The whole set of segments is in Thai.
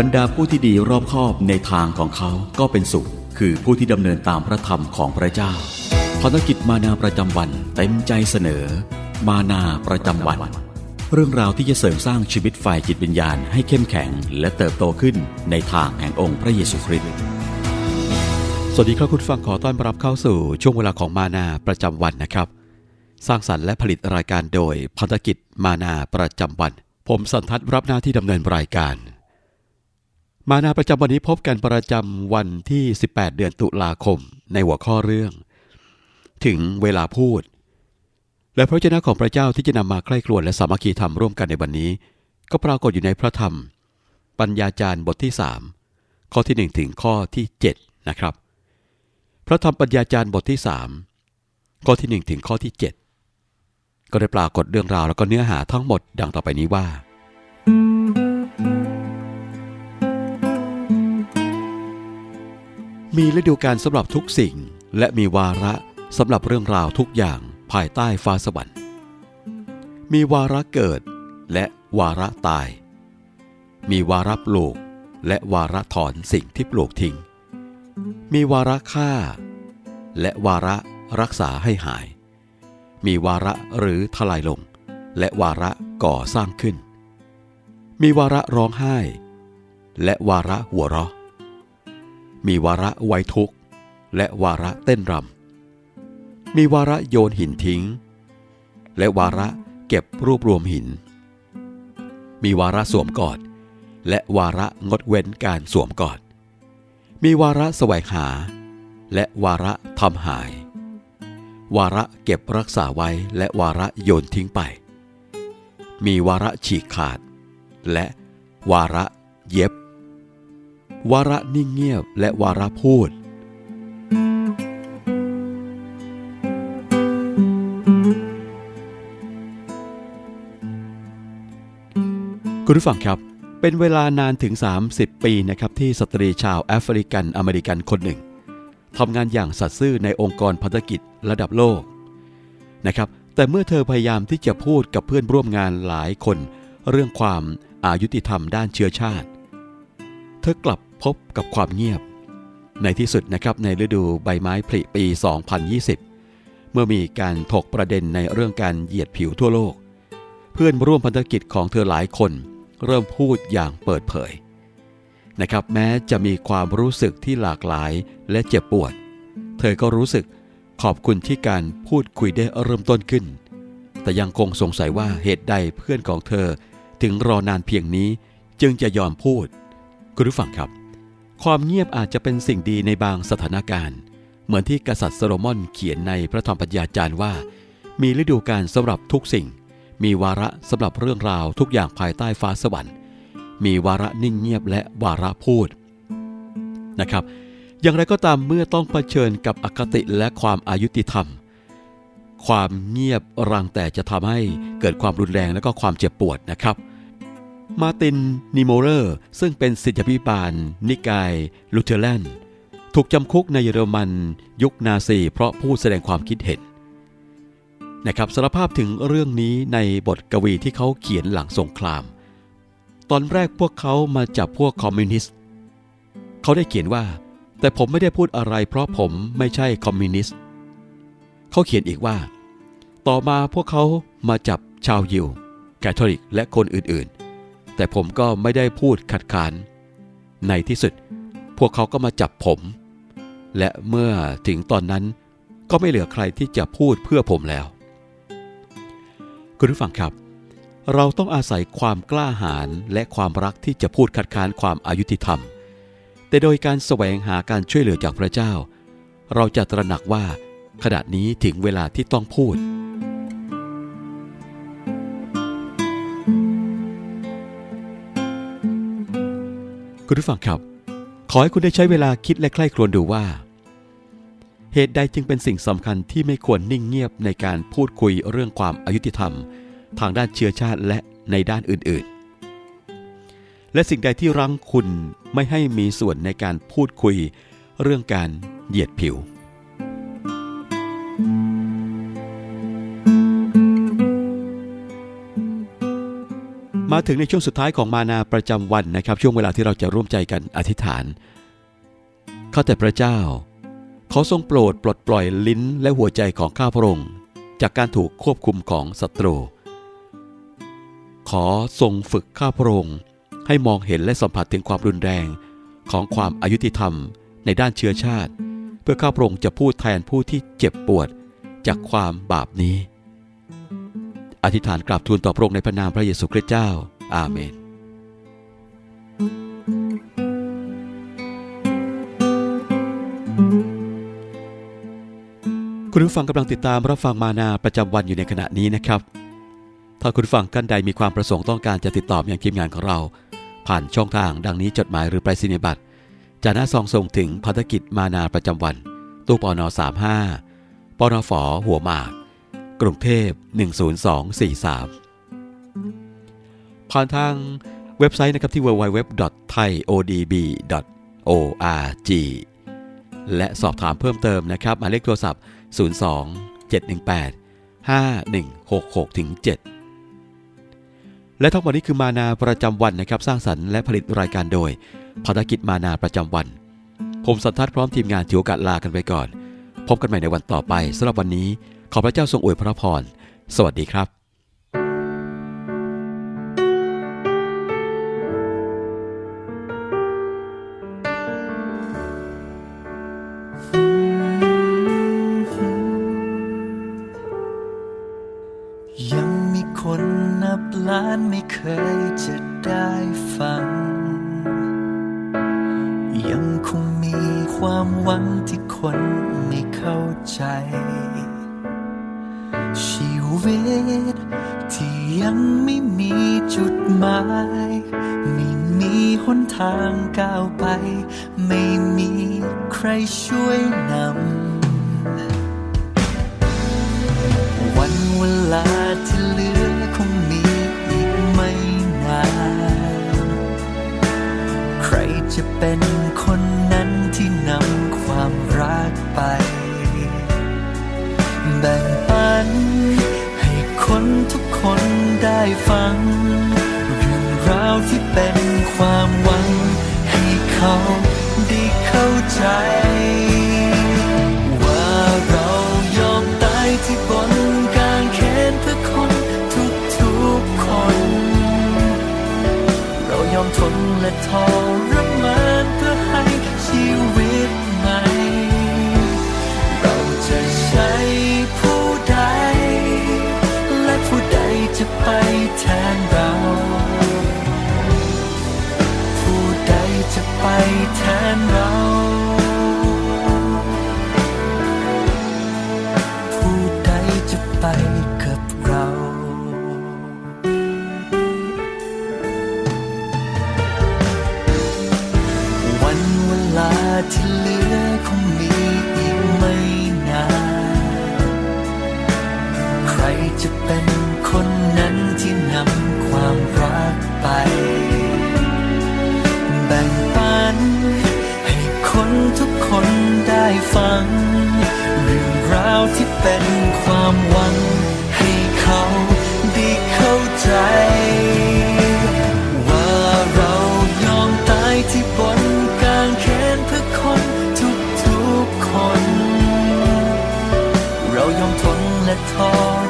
บรรดาผู้ที่ดีรอบคอบในทางของเขาก็เป็นสุข คือผู้ที่ดำเนินตามพระธรรมของพระเจ้าภารกิจมานาประจำวันเต็มใจเสนอ มานาประจำวัน เรื่องราวที่จะเสริมสร้างชีวิตฝ่ายจิตวิญญาณให้เข้มแข็ง และเติบโตขึ้นในทางแห่งองค์พระเยซูคริสต์สวัสดีครับคุณฟังขอต้อนรับเข้าสู่ช่วงเวลาของมานาประจำวันนะครับ สร้างสรรค์และผลิตรายการโดยพันธกิจมานาประจำวัน ผมสันทัศน์รับหน้าที่ดำเนินรายการ มานาประจำวันนี้พบกันประจำวันที่ 18 เดือนตุลาคมในหัวข้อเรื่อง ถึงเวลาพูด และพระเจ้าของพระเจ้าที่จะนำมาใกล้ครวญและสามัคคีธรรมร่วมกันในวันนี้ ก็ปรากฏอยู่ในพระธรรม ปัญญาจารย์บทที่ 3 ข้อที่ 1 ถึงข้อที่ 7 นะครับ พระธรรมปัญญาจารย์บทที่ 3 ข้อที่ 1 ถึงข้อที่ 7 ก็ได้ปรากฏเรื่องราวแล้วก็เนื้อหาทั้งหมดดังต่อไปนี้ว่า มีฤดูกาลสำหรับทุกสิ่ง และมีวาระสำหรับเรื่องราวทุกอย่างภายใต้ฟ้าสวรรค์ มีวาระเกิดและวาระตาย มีวาระปลูกและวาระถอนสิ่งที่ปลูกทิ้ง มีวาระฆ่า และวาระรักษาให้หาย มีวาระหรือทลายลง และวาระก่อสร้างขึ้น มีวาระร้องไห้ และวาระหัวเราะ มีวาระไว้ทุกข์และวาระเต้นรำ มีวาระโยนหินทิ้ง และวาระเก็บรวบรวมหิน มีวาระสวมกอด และวาระงดเว้นการสวมกอด มีวาระแสวงหา และวาระทำหาย วาระเก็บรักษาไว้และวาระโยนทิ้งไป มีวาระฉีกขาด และวาระเย็บ วาระนิ่งเงียบและวาระพูด คุณผู้ฟังครับ เป็นเวลานานถึง 30 ปีนะครับที่สตรีชาวแอฟริกันอเมริกันคนหนึ่งทำงานอย่างสัตย์ซื่อในองค์กรพันธกิจระดับโลกนะครับ แต่เมื่อเธอพยายามที่จะพูดกับเพื่อนร่วมงานหลายคน เรื่องความอายุติธรรมด้านเชื้อชาติ เธอกลับ พบกับความเงียบ ในที่สุดนะครับในฤดูใบไม้ผลิปี 2020 เมื่อมีการถกประเด็นในเรื่องการเหยียดผิวทั่วโลก เพื่อนร่วมพันธกิจของเธอหลายคน เริ่มพูดอย่างเปิดเผยนะครับแม้จะมีความรู้สึกที่หลากหลายและเจ็บปวด เธอก็รู้สึกขอบคุณที่การพูดคุยได้เริ่มต้นขึ้น แต่ยังคงสงสัยว่าเหตุใดเพื่อนของเธอถึงรอนานเพียงนี้จึงจะยอมพูด คุณผู้ฟังครับ ความเงียบอาจจะเป็นสิ่งดีในบางสถานการณ์ เหมือนที่กษัตริย์โซโลมอนเขียนในพระธรรมปัญญาจารย์ว่า มีฤดูกาลสำหรับทุกสิ่ง มีวาระสำหรับเรื่องราวทุกอย่างภายใต้ฟ้าสวรรค์ มีวาระนิ่งเงียบและวาระพูดนะครับ อย่างไรก็ตามเมื่อต้องเผชิญกับอคติและความอายุติธรรม ความเงียบรังแต่จะทำให้เกิดความรุนแรงและก็ความเจ็บปวดนะครับ มาร์ตินนิโมเลอร์ ซึ่งเป็นศิษยาภิบาล นิกายลูเทอร์แลนด์ถูกจำคุกในเยอรมันยุคนาซีเพราะพูดแสดงความคิดเห็นนะครับสารภาพถึงเรื่องนี้ในบทกวีที่เขาเขียนหลังสงคราม ตอนแรกพวกเขามาจับพวกคอมมิวนิสต์ เขาได้เขียนว่า แต่ผมไม่ได้พูดอะไรเพราะผมไม่ใช่คอมมิวนิสต์ เขาเขียนอีกว่า ต่อมาพวกเขามาจับชาวยิวแคทอลิกและคนอื่นๆ แต่ผมก็ไม่ได้พูดขัดขาน ในที่สุด พวกเขาก็มาจับผม และเมื่อถึงตอนนั้นก็ไม่เหลือใครที่จะพูดเพื่อผมแล้ว คุณผู้ฟังครับ เราต้องอาศัยความกล้าหาญและความรักที่จะพูดคัดค้านความอายุติธรรม แต่โดยการแสวงหาการช่วยเหลือจากพระเจ้า เราจะตระหนักว่าขณะนี้ถึงเวลาที่ต้องพูด คุณผู้ฟังครับ ขอให้คุณได้ใช้เวลาคิดและใคร่ครวญดูว่า เหตุใดจึงเป็นสิ่งสำคัญที่ไม่ควรนิ่งเงียบในการพูดคุยเรื่องความอายุติธรรม ทางด้านเชื้อชาติและในด้านอื่น ๆ และสิ่งใดที่รั้งคุณไม่ให้มีส่วนในการพูดคุยเรื่องการเหยียดผิวม มาถึงในช่วงสุดท้ายของมานาประจำวันนะครับ ช่วงเวลาที่เราจะร่วมใจกันอธิษฐานข้าแต่พระเจ้า ขอทรงโปรดปลดปล่อยลิ้นและหัวใจของข้าพระองค์จากการถูกควบคุมของศัตรู ขอทรงฝึกข้าพระองค์ให้มองเห็นและสัมผัสถึงความรุนแรงของความอายุติธรรมในด้านเชื้อชาติ เพื่อข้าพระองค์จะพูดแทนผู้ที่เจ็บปวดจากความบาปนี้ อธิษฐานกราบทูลต่อพระองค์ในพระนามพระเยซูคริสต์เจ้า อาเมนคุณผู้ฟังกำลังติดตามรับฟังมานาประจำวันอยู่ในขณะนี้นะครับ ถ้าคุณฟังกันใดมีความประสงค์ต้องการจะติดต่อมายังทีมงานของเรา ผ่านช่องทางดังนี้จดหมายหรือไปรษณียบัตรจะหน้าซองส่งถึงภารกิจมานาประจำวัน ตู้ปอนอ35ปอนอฝอหัวหมาก รุงเทพ 10243 ผ่านทางเว็บไซต์นะครับที่ www.thaiodb.org และสอบถามเพิ่มเติมนะครับหมายเลขโทรศัพท์ 02 718 5166ถึง7และทั้งหมดนี้คือมานาประจำวันนะครับ สร้างสรรค์และผลิตรายการโดยภารกิจมานาประจำวัน ผมสันทัศน์พร้อมทีมงานถือโอกาสลากันไปก่อน พบกันใหม่ในวันต่อไปสำหรับวันนี้ ขอพระเจ้าทรงอวยพระพร สวัสดีครับยังมีคนนับล้านไม่เคยจะได้ฟัง ยังคงมีความหวังที่คนไม่ เข้าใจ ชีวิตที่ยังไม่มีจุดหมายไม่มีหนทางก้าวไป ไม่มีใครช่วยนำ วันเวลาที่เหลือคงมีอีกไม่นาน ใครจะเป็นคนนั้นที่นำ ฟัง เรื่องราวที่เป็นความหวัง ให้เขาได้เข้าใจ ว่าเรายอมตายที่บนกางเขนเพื่อคนทุกทุกๆคน เรายอมทนและทอ ท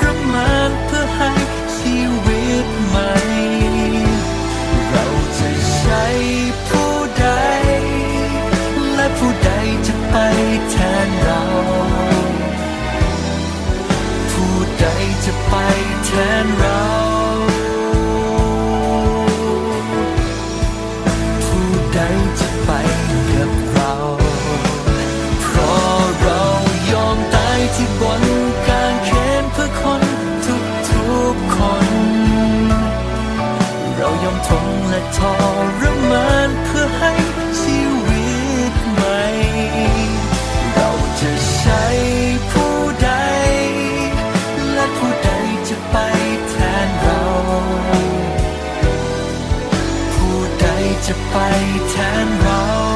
รมานเพื่อให้ชีวิตใหม่ เราจะใช้ผู้ใด และผู้ใดจะไปแทนเรา ผู้ใดจะไปแทนเรา จะไปแทนเรา